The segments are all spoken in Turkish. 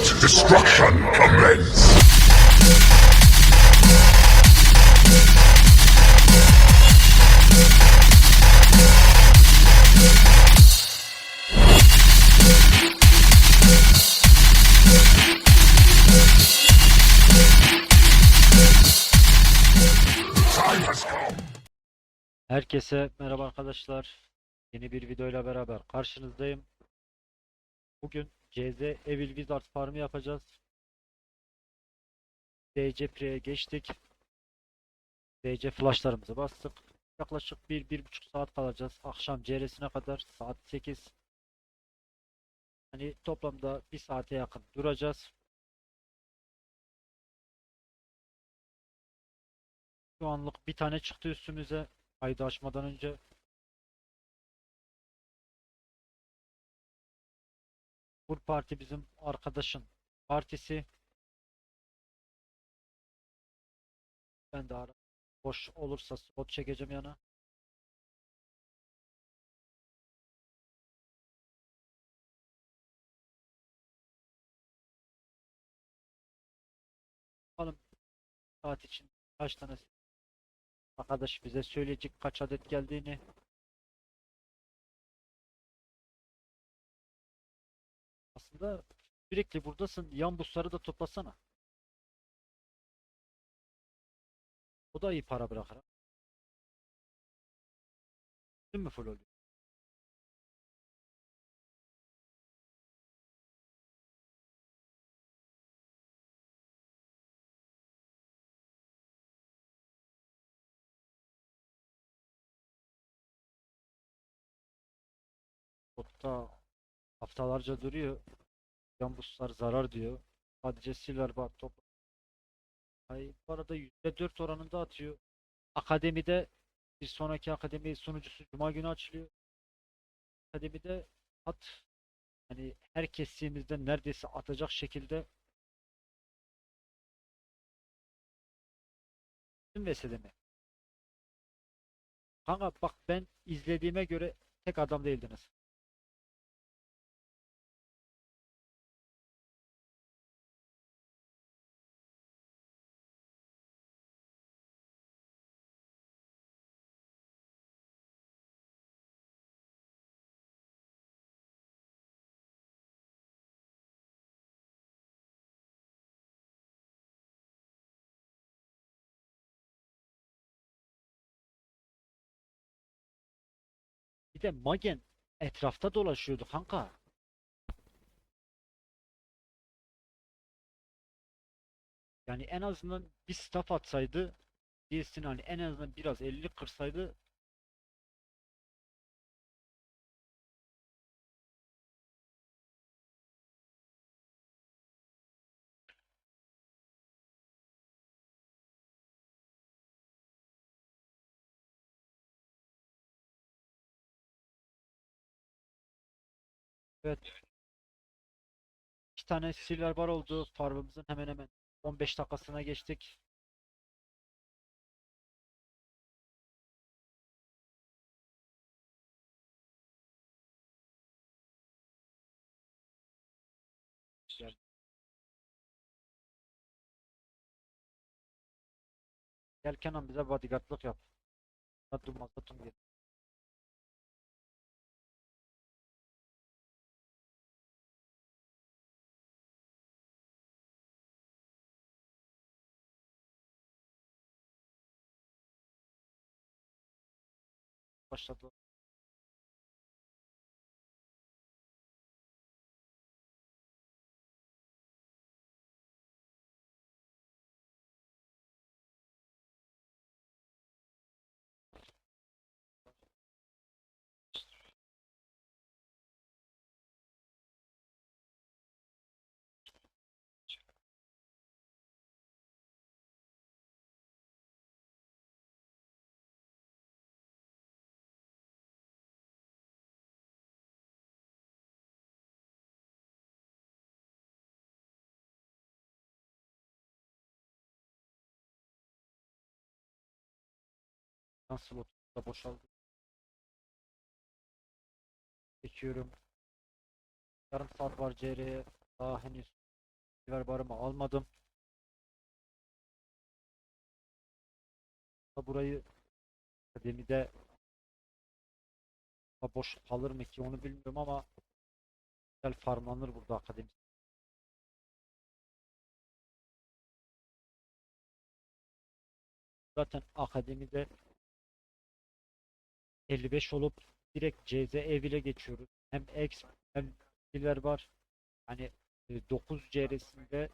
Let destruction commence! Herkese merhaba arkadaşlar. Yeni bir videoyla beraber karşınızdayım. Bugün CZ Evil Wizard Farm'ı yapacağız. DC Pre'ye geçtik. DC flashlarımızı bastık. Yaklaşık 1-1,5 saat kalacağız. Akşam CR'sine kadar saat 8. Hani toplamda 1 saate yakın duracağız. Şu anlık bir tane çıktı üstümüze. Kaydı açmadan önce. Bu parti bizim arkadaşın partisi. Ben de ara boş olursa spot çekeceğim yana. Bakalım saat için kaç tane arkadaş bize söyleyecek kaç adet geldiğini. Aslında sürekli buradasın. Yan busları da toplasana. O da iyi para bırakır. Değil mi full oluyor? Botta haftalarca duruyor. Yan buslar zarar diyor. Sadece silver bar top. Ay, bu arada %4 oranında atıyor. Akademide bir sonraki akademi sunucusu Cuma günü açılıyor. Akademide at hani her kestiğimizde neredeyse atacak şekilde tüm vesile mi? Kanka bak ben izlediğime göre tek adam değildiniz. Bir de Magen etrafta dolaşıyordu kanka. Yani en azından bir staff atsaydı DS'ini hani en azından biraz 50 kırsaydı evet iki tane silver bar oldu farmımızın hemen hemen 15 dakikasına geçtik. Gel Kenan bize bodyguardlık yap. Hadi mazotun gir. بشرط Nasıl oturdu boşaldı. Çekiyorum. Yarım saat var CR'ye. Daha henüz silver barımı almadım. Da Burayı akademide da boş kalır mı ki onu bilmiyorum ama güzel farmlanır burada akademi. Zaten akademide 55 olup direkt CZ ev ile geçiyoruz. Hem X hem Silver var. Hani e, 9 CR'sinde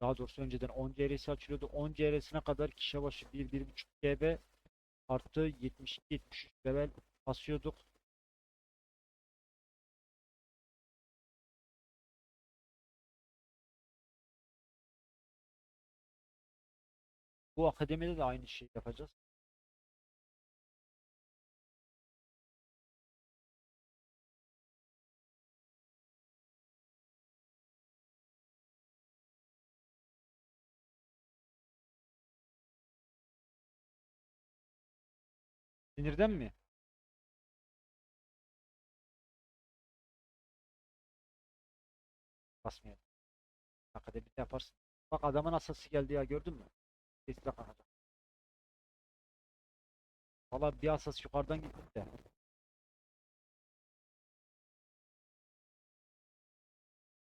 daha doğrusu önceden 10 CR'si açılıyordu. 10 CR'sine kadar kişi başı 1-1.5 GB artı 72-73 level basıyorduk. Bu akademide de aynı şeyi yapacağız. Sinirden mi? Basmayalım. Akademide yaparsın. Bak adamın asası geldi ya gördün mü? Sesle kalkacak. Valla bir asas yukarıdan gitti de.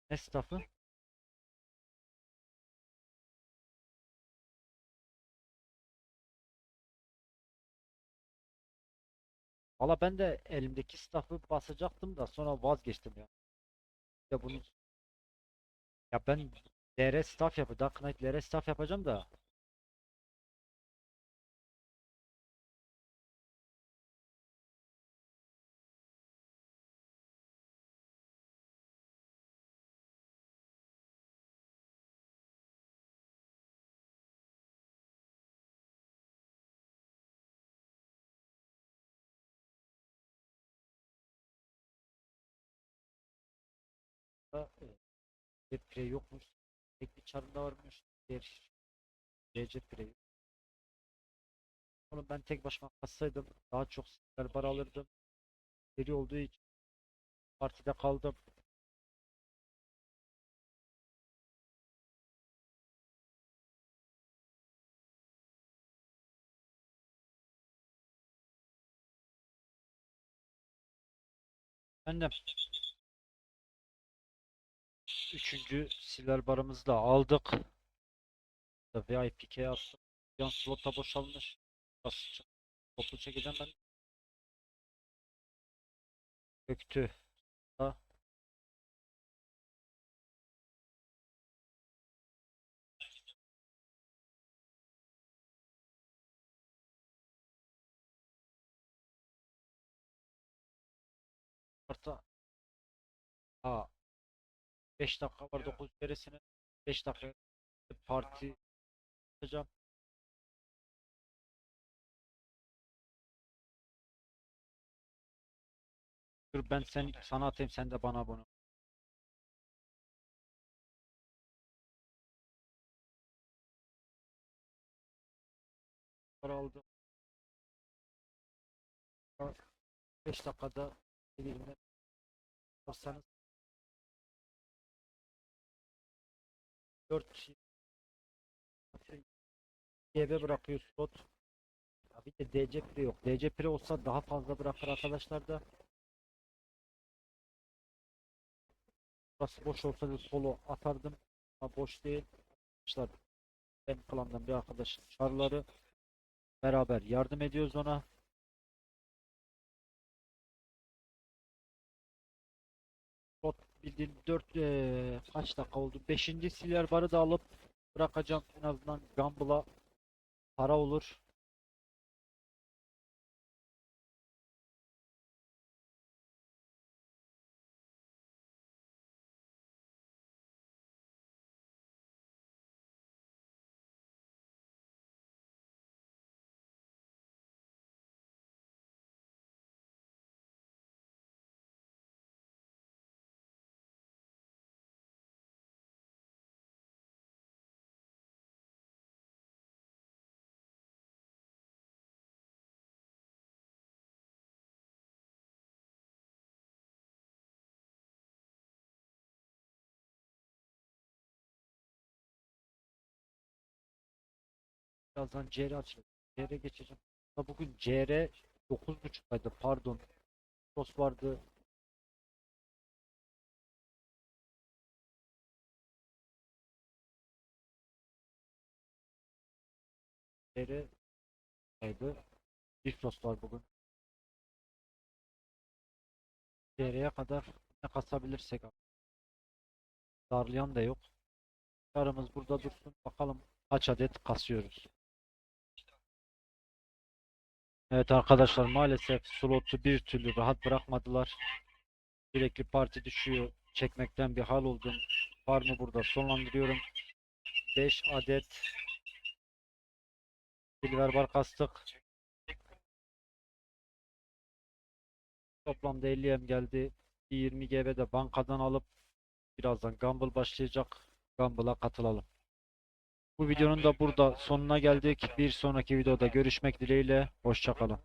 Ne staffı? Valla ben de elimdeki staff'ı basacaktım da sonra vazgeçtim ya. Ya bunu ya ben LR staff yapı Dark Knight LR staff yapacağım da e, pire yokmuş. Tek bir çarında varmış. Diğer DC pire yok. Oğlum ben tek başıma kassaydım daha çok silver bar alırdım. Seri olduğu için partide kaldım. Efendim. Üçüncü silver barımızı da aldık. VIP'ye attım. Yan slota boşalmış. Basacağım. Toplu çekeceğim ben. Öktü. Ha. Orta. Ha. 5 dakika var 9 keresine. 5 dakika parti yapacağım. Dur ben sen sana atayım sen de bana ol. Para aldım. 5 dakikada elimden alsanız 4 GB bırakıyor slot. Ya bir de DC Pre yok. DC Pre olsa daha fazla bırakır arkadaşlar da. Burası boş olsaydı solo atardım. Ama boş değil. Arkadaşlar benim klandan bir arkadaş çarları beraber yardım ediyoruz ona. Slot bildiğin 4 kaç dakika oldu? 5. silver barı da alıp bırakacağım en azından Gumball'a para olur. Birazdan CR açılır. CR geçeceğim. Ha bugün CR 9.5'taydı pardon. Sos vardı. CR aydı. Bifrost var bugün. CR'ye kadar ne kasabilirsek abi. Darlayan da yok. Karımız burada dursun. Bakalım kaç adet kasıyoruz. Evet arkadaşlar maalesef slotu bir türlü rahat bırakmadılar. Sürekli parti düşüyor. Çekmekten bir hal oldum. Farmı burada sonlandırıyorum. 5 adet silver bar kastık. Toplamda 50 em geldi. Bir 20 GB de bankadan alıp birazdan Gamble başlayacak. Gamble'a katılalım. Bu videonun da burada sonuna geldik. Bir sonraki videoda görüşmek dileğiyle. Hoşçakalın.